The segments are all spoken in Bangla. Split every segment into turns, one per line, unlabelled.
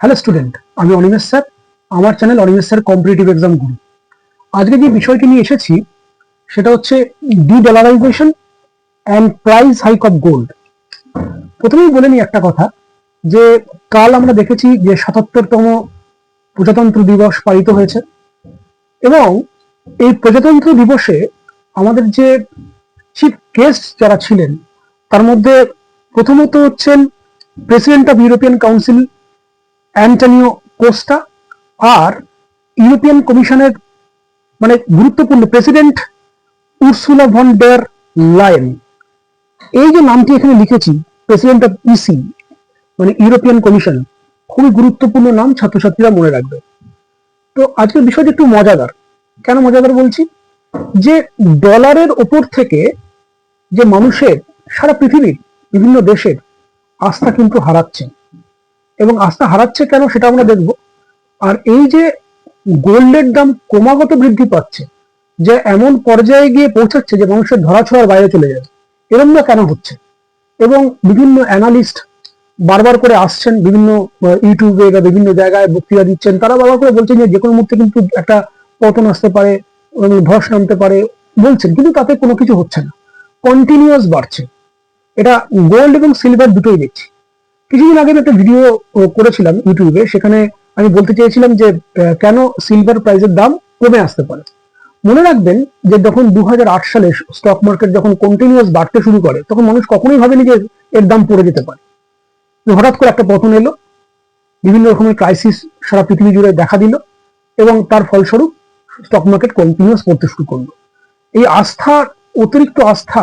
হ্যালো স্টুডেন্ট আমি অনিমেষ স্যার, আমার channel Animesh sir competitive exam Guru আজকে যে বিষয়টি নিয়ে এসেছি, সেটা হচ্ছে de dollarization and price hike of gold প্রথমেই বলে নিই একটা কথা, যে কাল আমরা দেখেছি যে সাতাত্তরতম প্রজাতন্ত্র দিবস পালিত হয়েছে, এবং এই প্রজাতন্ত্র দিবসে আমাদের যে চিফ গেস্ট যারা ছিলেন, তার মধ্যে প্রথমত হচ্ছেন president of European Council Antonio Costa R European কমিশনের মানে গুরুত্বপূর্ণ president Ursula von der Leyen. এই যে নামটি এখানে লিখেছি, প্রেসিডেন্ট অফ ইসি মানে ইউরোপিয়ান কমিশন, খুবই গুরুত্বপূর্ণ নাম ছাত্রছাত্রীরা মনে রাখবে। তো আজকের বিষয়টি একটু মজাদার। কেন মজাদার বলছি? যে ডলারের ওপর থেকে যে মানুষের, সারা পৃথিবীর বিভিন্ন দেশের আস্থা কিন্তু হারাচ্ছে। এবং আস্থা হারাচ্ছে কেন সেটা আমরা দেখব। আর এই যে গোল্ডের দাম ক্রমাগত বৃদ্ধি পাচ্ছে, যে এমন পর্যায়ে গিয়ে পৌঁছাচ্ছে যে মানুষের ধরাছোঁয়ার বাইরে চলে যাবে এরম না কেন হচ্ছে? এবং বিভিন্ন অ্যানালিস্ট বারবার করে আসছেন, বিভিন্ন ইউটিউবে বা বিভিন্ন জায়গায় বক্তৃতা দিচ্ছেন, তারা বারবার করে বলছেন যে যে কোনো মুহূর্তে কিন্তু একটা পতন আসতে পারে এবং ধস নামতে পারে, বলছেন, কিন্তু তাতে কোনো কিছু হচ্ছে না। কন্টিনিউয়াস বাড়ছে। এটা গোল্ড এবং সিলভার দুটোই দেখছি। কিছুদিন আগে একটা ভিডিও করেছিলাম ইউটিউবে সেখানে আমি বলতে চেয়েছিলাম যে কেন সিলভার প্রাইসের দাম কমে আসতে পারে। মনে রাখবেন যে যখন দু সালে স্টক মার্কেট যখন কন্টিনিউয়াস বাড়তে শুরু করে, তখন মানুষ কখনোই ভাবেনি যে এর দাম পড়ে যেতে পারে। হঠাৎ করে একটা পতন এলো, বিভিন্ন রকমের ক্রাইসিস সারা পৃথিবী জুড়ে দেখা দিল, এবং তার ফলস্বরূপ স্টক মার্কেট কন্টিনিউয়াস পড়তে শুরু করল। এই আস্থা, অতিরিক্ত আস্থা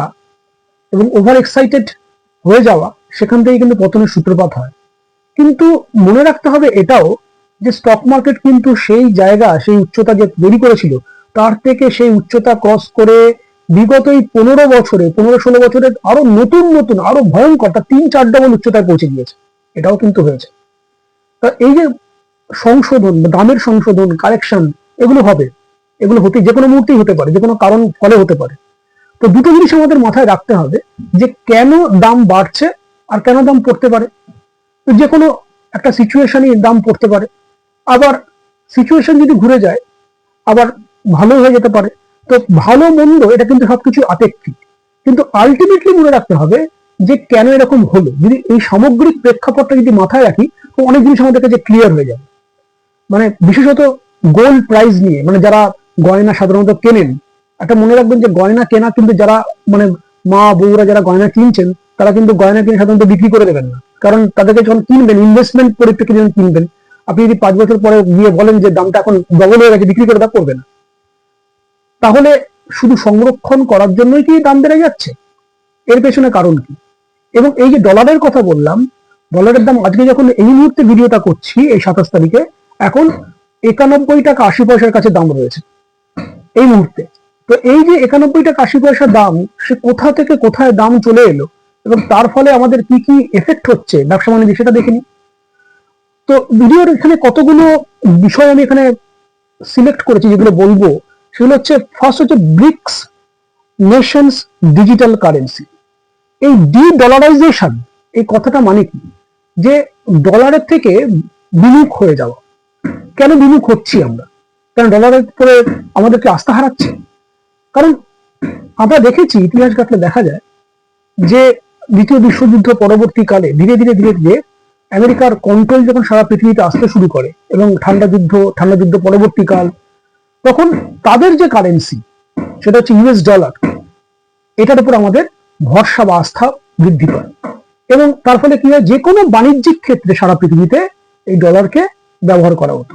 এবং ওভার এক্সাইটেড হয়ে যাওয়া সেখান থেকে কিন্তু পতনের সূত্রপাত হয়। কিন্তু মনে রাখতে হবে এটাও যে স্টক মার্কেট কিন্তু সেই জায়গা, সেই উচ্চতা যে তৈরি করেছিল, তার থেকে সেই উচ্চতা ক্রস করে বিগত এই পনেরো বছরে, পনেরো ষোলো বছরে আরও নতুন নতুন, আরও ভয়ঙ্কর, তার তিন চার ডবল উচ্চতায় পৌঁছে গিয়েছে। এটাও কিন্তু হয়েছে। তা এই যে সংশোধন, দামের সংশোধন কারেকশন এগুলো হবে। এগুলো হতে, যে কোনো মুহূর্তেই হতে পারে, যে কোনো কারণ ফলে হতে পারে। তো দুটো জিনিস আমাদের মাথায় রাখতে হবে যে কেন দাম বাড়ছে আর কেন দাম পড়তে পারে? যে কোনো একটা সিচুয়েশনই দাম পড়তে পারে। আবার সিচুয়েশন যদি ঘুরে যায়, আবার ভালো হয়ে যেতে পারে, তো ভালো মন্দ এটা কিন্তু সবকিছু আপেক্ষিক। কিন্তু আলটিমেটলি মনে রাখতে হবে যে কেন এরকম হলো? যদি এই সামগ্রিক প্রেক্ষাপটটা যদি মাথায় রাখি, তো অনেক জিনিস আমাদের কাছে ক্লিয়ার হয়ে যাবে। মানে বিশেষত গোল্ড প্রাইস নিয়ে মানে যারা গয়না সাধারণত কেনেন, একটা মনে রাখবেন যে গয়না কেনা কিন্তু যারা মানে মা বউরা যারা গয়না কিনছেন তারা কিন্তু গয়না কিনে সাধারণত বিক্রি করে দেবেন না। কারণ তাদেরকে যখন কিনবেন ইনভেস্টমেন্ট পরিপ্রেক্ষিতে যখন কিনবেন, আপনি যদি পাঁচ বছর পরে গিয়ে বলেন যে দামটা এখন ডবল হয়ে গেছে, বিক্রি করে তা করবে না। তাহলে শুধু সংরক্ষণ করার জন্যই কি দাম বেড়ে যাচ্ছে? এর পেছনে কারণ কি? এবং এই যে ডলারের কথা বললাম ডলারের দাম আজকে যখন এই মুহূর্তে ভিডিওটা করছি, এই সাতাশ তারিখে, এখন একানব্বই টাকা আশি পয়সার কাছে দাম রয়েছে। এই মুহূর্তে। তো এই যে একানব্বই টাকা আশি পয়সা দাম, সে কোথা থেকে কোথায় দাম চলে এলো? এবং তার ফলে আমাদের কি কি এফেক্ট হচ্ছে? ব্যবসা বাণিজ্য সেটা দেখে নিই তো ভিডিওর এখানে কতগুলো বিষয় আমি এখানে সিলেক্ট করেছি, যেগুলো বলব, সেগুলো হচ্ছে ফার্স্ট হচ্ছে ব্রিক্স নেশনস ডিজিটাল কারেন্সি এই ডি ডলারাইজেশন এই কথাটা মানে কি? যে ডলারের থেকে বিমুখ হয়ে যাওয়া। কেন বিমুখ হচ্ছি আমরা? কারণ ডলারের উপরে আমাদেরকে আস্থা হারাচ্ছে? কারণ আমরা দেখেছি, ইতিহাস ঘাটলে দেখা যায় যে দ্বিতীয় বিশ্বযুদ্ধ পরবর্তীকালে ধীরে ধীরে ধীরে ধীরে আমেরিকার কন্ট্রোল যখন সারা পৃথিবীতে আসতে শুরু করে এবং ঠান্ডা যুদ্ধ ঠান্ডা যুদ্ধ পরবর্তীকাল, তখন তাদের যে কারেন্সি সেটা হচ্ছে ইউএস ডলার এটার উপর আমাদের ভরসা বা আস্থা বৃদ্ধি পায়। এবং তার ফলে কি হয়? যে কোনো বাণিজ্যিক ক্ষেত্রে সারা পৃথিবীতে এই ডলারকে ব্যবহার করা হতো।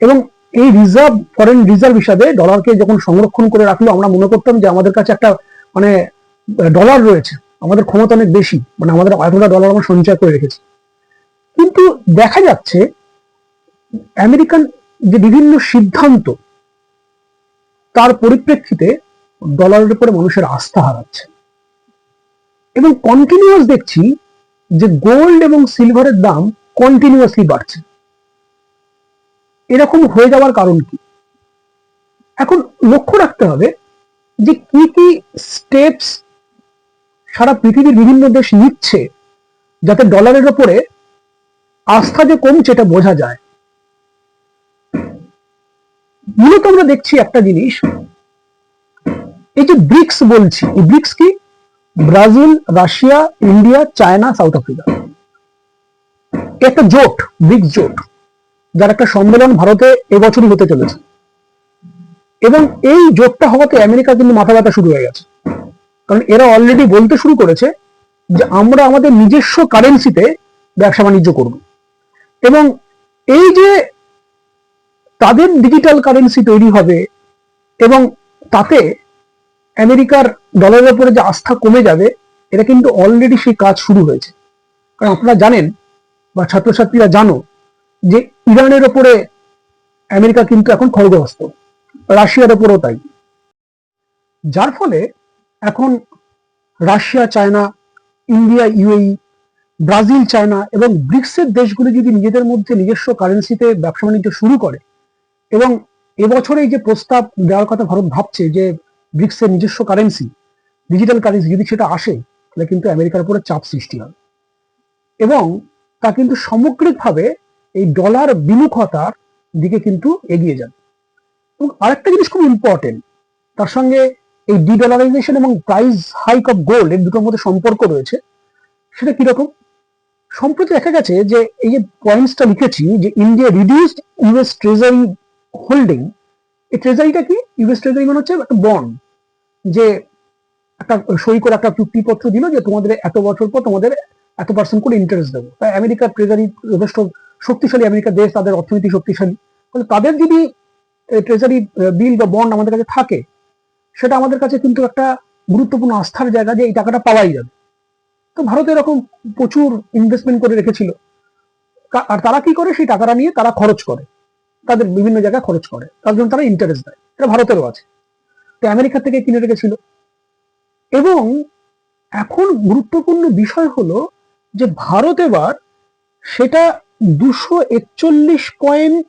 এবং এই রিজার্ভ ফরেন রিজার্ভ হিসাবে ডলারকে যখন সংরক্ষণ করে রাখল, আমরা মনে করতাম যে আমাদের কাছে একটা মানে ডলার রয়েছে। আমাদের ক্ষমতা অনেক বেশি মানে আমাদের এতটা ডলার আমরা সঞ্চয় করে রেখেছি। কিন্তু দেখা যাচ্ছে, আমেরিকান যে বিভিন্ন সিদ্ধান্ত, তার পরিপ্রেক্ষিতে ডলারের উপরে মানুষের আস্থা হারাচ্ছে। এবং কন্টিনিউয়াস দেখছি যে গোল্ড এবং সিলভারের দাম কন্টিনিউয়াসলি বাড়ছে। এরকম হয়ে যাওয়ার কারণ কি? এখন লক্ষ্য রাখতে হবে যে কি কি স্টেপস সারা পৃথিবীর বিভিন্ন দেশ নিচ্ছে, যাতে ডলারের ওপরে আস্থা যে কমছে এটা বোঝা যায়। মূলত আমরা দেখছি একটা জিনিস, এই যে ব্রিক্স বলছি, এই ব্রিক্স কি? Brazil, Russia, India, China, South Africa. একটা জোট, ব্রিক্স জোট, যার একটা সম্মেলন ভারতে এবছরই হতে চলেছে। এবং এই জোটটা হওয়াতে আমেরিকা কিন্তু মাথা ব্যথা শুরু হয়ে গেছে। কারণ এরা অলরেডি বলতে শুরু করেছে যে আমরা আমাদের নিজস্ব কারেন্সিতে ব্যবসা বাণিজ্য করব। এবং এই যে তাদের ডিজিটাল কারেন্সি তৈরি হবে এবং তাতে আমেরিকার ডলারের উপরে যে আস্থা কমে যাবে, এটা কিন্তু অলরেডি সেই কাজ শুরু হয়েছে। কারণ আপনারা জানেন বা ছাত্রছাত্রীরা জানো যে ইরানের ওপরে আমেরিকা কিন্তু এখন খড়গহস্ত, রাশিয়ার ওপরও তাই। যার ফলে এখন Russia, China, India, UAE, Brazil, China এবং ব্রিক্সের দেশগুলি যদি নিজেদের মধ্যে নিজস্ব কারেন্সিতে ব্যবসা বাণিজ্য শুরু করে এবং এবছরে যে প্রস্তাব দেওয়ার কথা ভারত ভাবছে যে ব্রিক্সের নিজস্ব কারেন্সি ডিজিটাল কারেন্সি যদি সেটা আসে, তাহলে কিন্তু আমেরিকার উপরে চাপ সৃষ্টি হবে। এবং তা কিন্তু সামগ্রিকভাবে এই ডলার বিমুখতার দিকে কিন্তু এগিয়ে যাবে। এবং আরেকটা জিনিস খুব ইম্পর্টেন্ট তার সঙ্গে এই ডিডলারাইজেশন এবং প্রাইস হাইক অফ গোল্ড এর দুটোর মধ্যে সম্পর্ক রয়েছে, সেটা কীরকম সম্প্রতি দেখা গেছে যে এই যে পয়েন্টসটা লিখেছি যে India reduced US treasury holding এই ট্রেজারিটা কি? ইউএস ট্রেজারি মানে হচ্ছে একটা বন্ড যে একটা সই করে একটা চুক্তিপত্র দিল যে তোমাদের এত বছর পর তোমাদের এত পার্সেন্ট করে ইন্টারেস্ট দেবো। তাই আমেরিকার ট্রেজারি যথেষ্ট শক্তিশালী আমেরিকার দেশ তাদের অর্থনীতি শক্তিশালী। তাদের যদি ট্রেজারি বিল বা বন্ড আমাদের কাছে থাকে সেটা আমাদের কাছে কিন্তু একটা গুরুত্বপূর্ণ আস্থার জায়গা যে এই টাকাটা পাওয়াই যাবে। তো ভারত এরকম প্রচুর ইনভেস্টমেন্ট করে রেখেছিল। আর তারা কি করে? সেই টাকাটা নিয়ে তারা খরচ করে। তাদের বিভিন্ন জায়গায় খরচ করে। তার জন্য তারা ইন্টারেস্ট দেয়। এটা ভারতেরও আছে। তো আমেরিকা থেকে কিনে রেখেছিল। এবং এখন গুরুত্বপূর্ণ বিষয় হলো যে ভারত এবার সেটা দুশো একচল্লিশ পয়েন্ট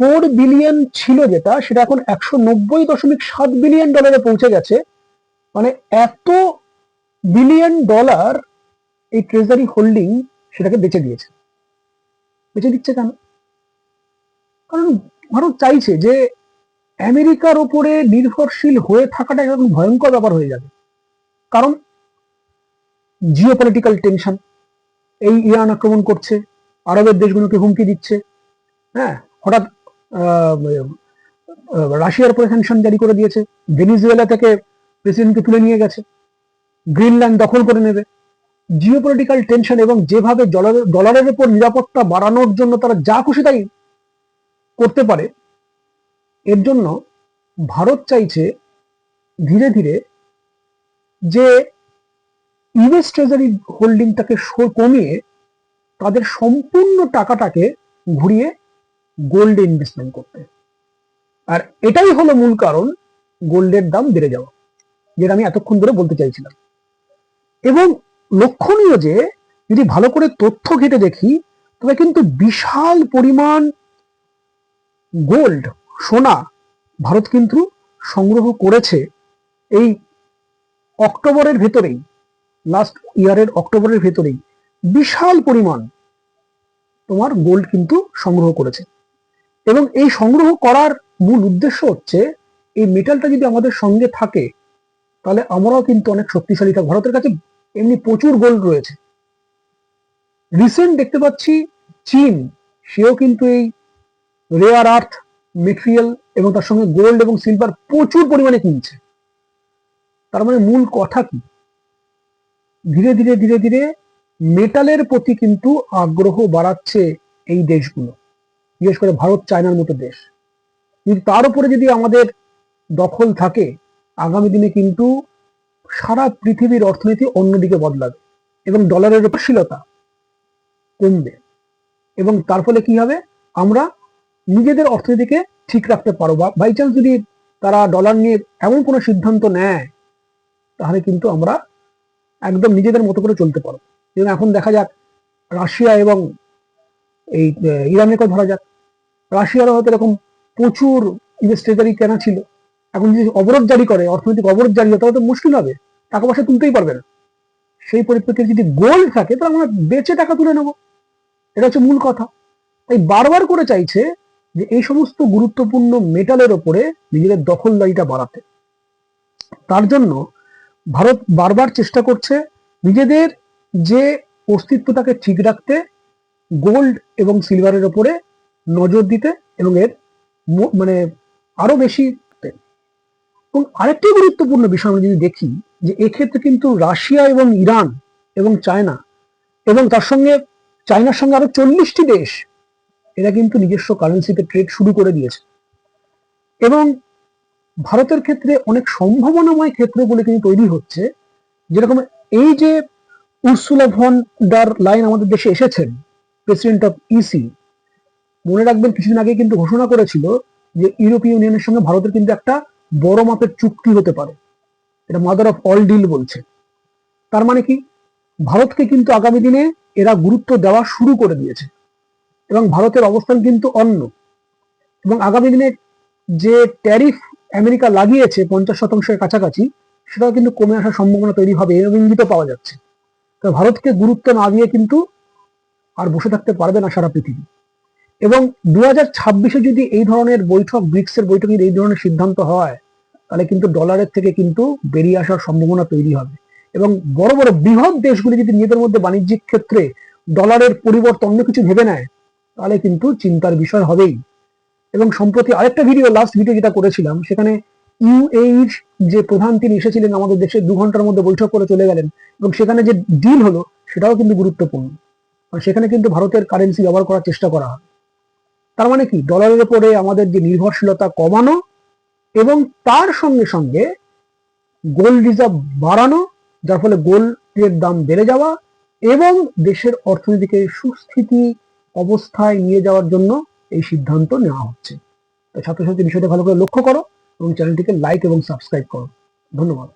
ফোর বিলিয়ন ছিল যেটা, সেটা এখন একশো নব্বই দশমিক সাত বিলিয়ন ডলারে পৌঁছে গেছে। মানে এত বিলিয়ন ডলার এই ট্রেজারি হোল্ডিং সেটাকে বেচে দিয়েছে। বেচে দিচ্ছে কেন? কারণ ভারত চাইছে যে আমেরিকার ওপরে নির্ভরশীল হয়ে থাকাটা এখন ভয়ঙ্কর ব্যাপার হয়ে যাবে। কারণ জিও পলিটিক্যাল টেনশন এই ইরান আক্রমণ করছে, আরবের দেশগুলোকে হুমকি দিচ্ছে। হ্যাঁ হঠাৎ রাশিয়ার উপরে স্যাংশন জারি করে দিয়েছে। ভেনিজুয়েলা থেকে প্রেসিডেন্টকে তুলে নিয়ে গেছে। গ্রিনল্যান্ড দখল করে নেবে। জিও পলিটিক্যাল টেনশন এবং যেভাবে ডলারের উপর নিরাপত্তা বাড়ানোর জন্য তারা যা খুশি তাই করতে পারে, এর জন্য ভারত চাইছে ধীরে ধীরে যে ইউএস ট্রেজারি হোল্ডিংটাকে কমিয়ে তাদের সম্পূর্ণ টাকাটাকে ঘুরিয়ে গোল্ডে ইনভেস্টমেন্ট করতে। আর এটাই হলো মূল কারণ গোল্ডের দাম বেড়ে যাওয়া, যেটা আমি এতক্ষণ ধরে বলতে চাইছিলাম। এবং লক্ষণীয় যে, যদি ভালো করে তথ্য ঘেটে দেখি, তবে কিন্তু বিশাল পরিমাণ গোল্ড সোনা ভারত কিন্তু সংগ্রহ করেছে এই অক্টোবরের ভেতরেই লাস্ট ইয়ারের অক্টোবরের ভেতরেই। বিশাল পরিমাণ তোমার গোল্ড কিন্তু সংগ্রহ করেছে। এবং এই সংগ্রহ করার মূল উদ্দেশ্য হচ্ছে, এই মেটালটা যদি আমাদের সঙ্গে থাকে, তাহলে আমরাও কিন্তু অনেক শক্তিশালী থাকব। ভারতের কাছে এমনি প্রচুর গোল্ড রয়েছে। রিসেন্ট দেখতে পাচ্ছি চীন, সেও কিন্তু এই রেয়ার আর্থ মেটেরিয়াল এবং তার সঙ্গে গোল্ড এবং সিলভার প্রচুর পরিমাণে কিনছে। তার মানে মূল কথা কি? ধীরে ধীরে ধীরে ধীরে মেটালের প্রতি কিন্তু আগ্রহ বাড়াচ্ছে এই দেশগুলো। বিশেষ করে ভারত, চায়নার মতো দেশ। কিন্তু তার উপরে যদি আমাদের দখল থাকে, আগামী দিনে কিন্তু সারা পৃথিবীর অর্থনীতি অন্যদিকে বদলাবে এবং ডলারের উপশীলতা কমবে। এবং তার ফলে কি হবে? আমরা নিজেদের অর্থনীতিকে ঠিক রাখতে পারো বা বাই চান্স যদি তারা ডলার নিয়ে এমন কোনো সিদ্ধান্ত নেয়, তাহলে কিন্তু আমরা একদম নিজেদের মতো করে চলতে পারব। যেমন এখন দেখা যাক, রাশিয়া এবং এই ইরানের কথা ধরা যাক। রাশিয়ারও হয়তো এরকম প্রচুর ইউএস কেনা ছিল, এখন যদি অবরোধ জারি করে, অর্থনৈতিক অবরোধ জারি হয় তাহলে তো মুশকিল হবে। টাকা পয়সা তুলতেই পারবে না। সেই পরিপ্রেক্ষিতে যদি গোল্ড থাকে, তাহলে আমরা বেচে টাকা তুলে নেব। এটা হচ্ছে মূল কথা। তাই বারবার করে চাইছে যে এই সমস্ত গুরুত্বপূর্ণ মেটালের ওপরে নিজেদের দখলদারিটা বাড়াতে। তার জন্য ভারত বারবার চেষ্টা করছে নিজেদের যে অস্তিত্বটাকে ঠিক রাখতে গোল্ড এবং সিলভারের ওপরে নজর দিতে এবং এর মানে আরও বেশি এবং আরেকটি গুরুত্বপূর্ণ বিষয় আমরা যদি দেখি যে এক্ষেত্রে কিন্তু রাশিয়া এবং ইরান এবং চায়না এবং তার সঙ্গে চায়নার সঙ্গে আরও চল্লিশটি দেশ এরা কিন্তু নিজস্ব কারেন্সিতে ট্রেড শুরু করে দিয়েছে। এবং ভারতের ক্ষেত্রে অনেক সম্ভাবনাময় ক্ষেত্রগুলি কিন্তু তৈরি হচ্ছে। যেরকম এই যে উর্সুলা ভন ডার লাইন আমাদের দেশে এসেছেন প্রেসিডেন্ট অফ ইসি মনে রাখবেন কিছুদিন আগে কিন্তু ঘোষণা করেছিল যে ইউরোপীয় ইউনিয়নের সঙ্গে ভারতের কিন্তু একটা বড় মাপের চুক্তি হতে পারে। এটা মাদার অফ অল ডিল বলছে। তার মানে কি? ভারতকে কিন্তু আগামী দিনে এরা গুরুত্ব দেওয়া শুরু করে দিয়েছে। এবং ভারতের অবস্থান কিন্তু অন্য। এবং আগামী দিনে যে ট্যারিফ আমেরিকা লাগিয়েছে পঞ্চাশ শতাংশের কাছাকাছি, সেটাও কিন্তু কমে আসার সম্ভাবনা তৈরি হবে এরকম ইঙ্গিত পাওয়া যাচ্ছে। তো ভারতকে গুরুত্ব না দিয়ে কিন্তু আর বসে থাকতে পারবে না সারা পৃথিবী। এবং দু হাজার ছাব্বিশে যদি এই ধরনের বৈঠক, ব্রিক্সের বৈঠকে যদি এই ধরনের সিদ্ধান্ত হয়, তাহলে কিন্তু ডলারের থেকে কিন্তু বেরিয়ে আসার সম্ভাবনা তৈরি হবে। এবং বড় বড় বৃহৎ দেশগুলি যদি নিজেদের মধ্যে বাণিজ্যিক ক্ষেত্রে ডলারের পরিবর্তে অন্য কিছু ভেবে নেয়, তাহলে কিন্তু চিন্তার বিষয় হবেই। এবং সম্প্রতি আরেকটা ভিডিও লাস্ট ভিডিও যেটা করেছিলাম, সেখানে ইউএইর যে প্রধান তিনি এসেছিলেন আমাদের দেশে, দু ঘণ্টার মধ্যে বৈঠক করে চলে গেলেন। এবং সেখানে যে ডিল হলো, সেটাও কিন্তু গুরুত্বপূর্ণ। সেখানে কিন্তু ভারতের কারেন্সি ব্যবহার করার চেষ্টা করা হয়। তার মানে কি? ডলারের উপরে আমাদের যে নির্ভরশীলতা কমানো এবং তার সঙ্গে সঙ্গে গোল্ড রিজার্ভ বাড়ানো, যার ফলে গোল্ডের দাম বেড়ে যাওয়া এবং দেশের অর্থনীতিকে সুস্থিতি অবস্থায় নিয়ে যাওয়ার জন্য এই সিদ্ধান্ত নেওয়া হচ্ছে। তাই ছাত্রছাত্রী বিষয়টা ভালো করে লক্ষ্য করো এবং চ্যানেলটিকে লাইক এবং সাবস্ক্রাইব করো। ধন্যবাদ।